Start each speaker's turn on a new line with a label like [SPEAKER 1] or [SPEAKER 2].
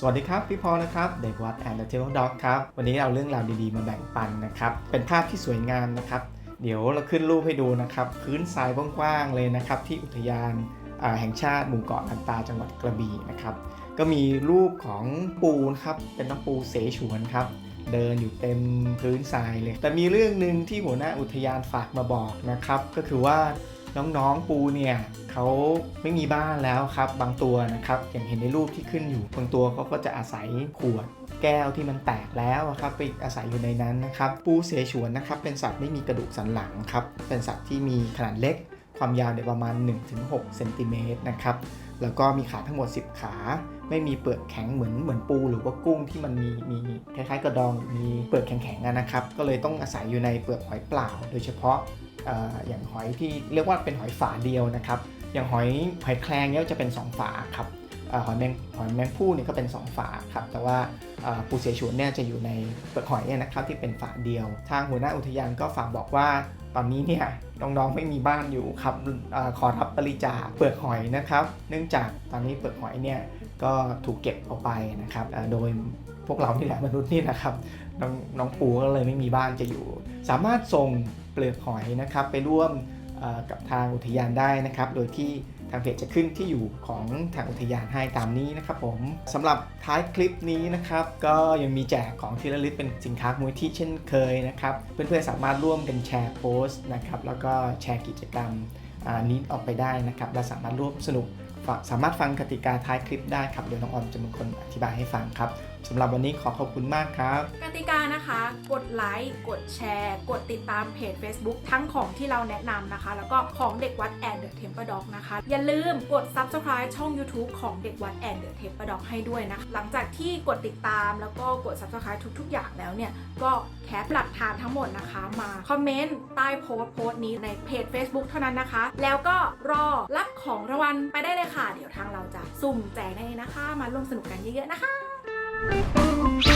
[SPEAKER 1] สวัสดีครับ พี่พอนะครับ เด็กวัดแอนด์เทลด็อกครับ วันนี้เอาเรื่องราวดีๆ มาแบ่งปันนะครับ เป็นภาพที่สวยงามนะครับ เดี๋ยวเราขึ้นรูปให้ดูนะครับ พื้นทรายกว้างๆเลยนะครับ ที่อุทยานาแห่งชาติหมู่เกาะลันตาจังหวัดกระบี่นะครับ ก็มีรูปของปูนะครับ เป็นน้องปูเสฉวนครับ เดินอยู่เต็มพื้นทรายเลย แต่มีเรื่องหนึ่งที่หัวหน้าอุทยานฝากมาบอกนะครับ ก็คือว่า น้องๆปูเนี่ยเขาไม่มีบ้านแล้วครับบางตัวนะครับอย่างเห็นในรูปที่ขึ้นอยู่บางตัวเขาก็จะอาศัยขวดแก้วที่มันแตกแล้วครับไปอาศัยอยู่ในนั้นนะครับปูเสฉวนนะครับเป็นสัตว์ไม่มีกระดูกสันหลังครับเป็นสัตว์ที่มีขนาดเล็ก ความยาวเนี่ยประมาณ 1-6เซนติเมตรนะครับแล้วก็มีขาทั้งหมด 10 ขา ไม่มีเปลือกแข็งเหมือนเหมือนปูหรือว่ากุ้งที่มันมีมีคล้ายๆกระดองมีเปลือกแข็งๆนะครับก็เลยต้องอาศัยอยู่ในเปลือกหอยเปล่า โดยเฉพาะ ออย่างหอยที่เรียกว่าเป็นหอยฝาเดียวนะครับ อย่างหอยหอยแครงเนี่ยจะเป็น 2 ฝาครับอหอยแมงหอยแมงผู้เนี่ยก็เป็น 2 ฝาครับ แต่ว่าปูเสฉวนเนี่ยจะอยู่ในเปลือกหอยเนี่ยนะครับที่เป็นฝาเดียว ทางหัวหน้าอุทยานก็ฝากบอกว่าตอนนี้เนี่ยน้องๆไม่มีบ้านอยู่ครับอขอรับบริจาคเปลือกหอยนะครับ เนื่องจากตอนนี้เปลือกหอยเนี่ยก็ถูกเก็บเอาไปนะครับโดยพวกเรานี่แหละมนุษย์นี่นะครับน้องน้องปูก็เลยไม่มีบ้านจะอยู่ สามารถส่ง เปลือกหอยนะครับ ไปร่วมกับทางอุทยานได้นะครับ โดยที่ทางเพจจะขึ้นที่อยู่ของทางอุทยานให้ตามนี้นะครับผมสำหรับท้ายคลิปนี้นะครับ ก็ยังมีแจกของที่ระลึกเป็นสินค้ามูลที่เช่นเคยนะครับ เพื่อนๆสามารถร่วมกันแชร์โพสต์นะครับแล้วก็แชร์กิจกรรมนี้ออกไปได้นะครับและสามารถร่วมสนุกฝากสามารถฟังกติกาท้ายคลิปได้ครับเดี๋ยวน้องออมจะเป็นคนอธิบายให้ฟังครับ สำหรับวันนี้ขอขอบคุณมากครับ
[SPEAKER 2] กติกานะคะ กดไลค์ กดแชร์ กดติดตามเพจ Facebook ทั้งของที่เราแนะนำนะคะ แล้วก็ของเด็กวัดแอนเดอะเทมเปอร์ด็อกนะคะ อย่าลืมกด Subscribe ช่อง YouTube ของเด็กวัดแอนเดอะเทมเปอร์ด็อกให้ด้วยนะคะ หลังจากที่กดติดตามแล้วก็กด Subscribe ทุก ๆ อย่างแล้วเนี่ย ก็แคปหลักฐานทั้งหมดนะคะมาคอมเมนต์ใต้โพสต์โพสต์นี้ในเพจ Facebook เท่านั้นนะคะ แล้วก็รอรับของรางวัลไปได้เลยค่ะ เดี๋ยวทางเราจะสุ่มแจกในนะคะ มาร่วมสนุกกันเยอะๆนะคะ Música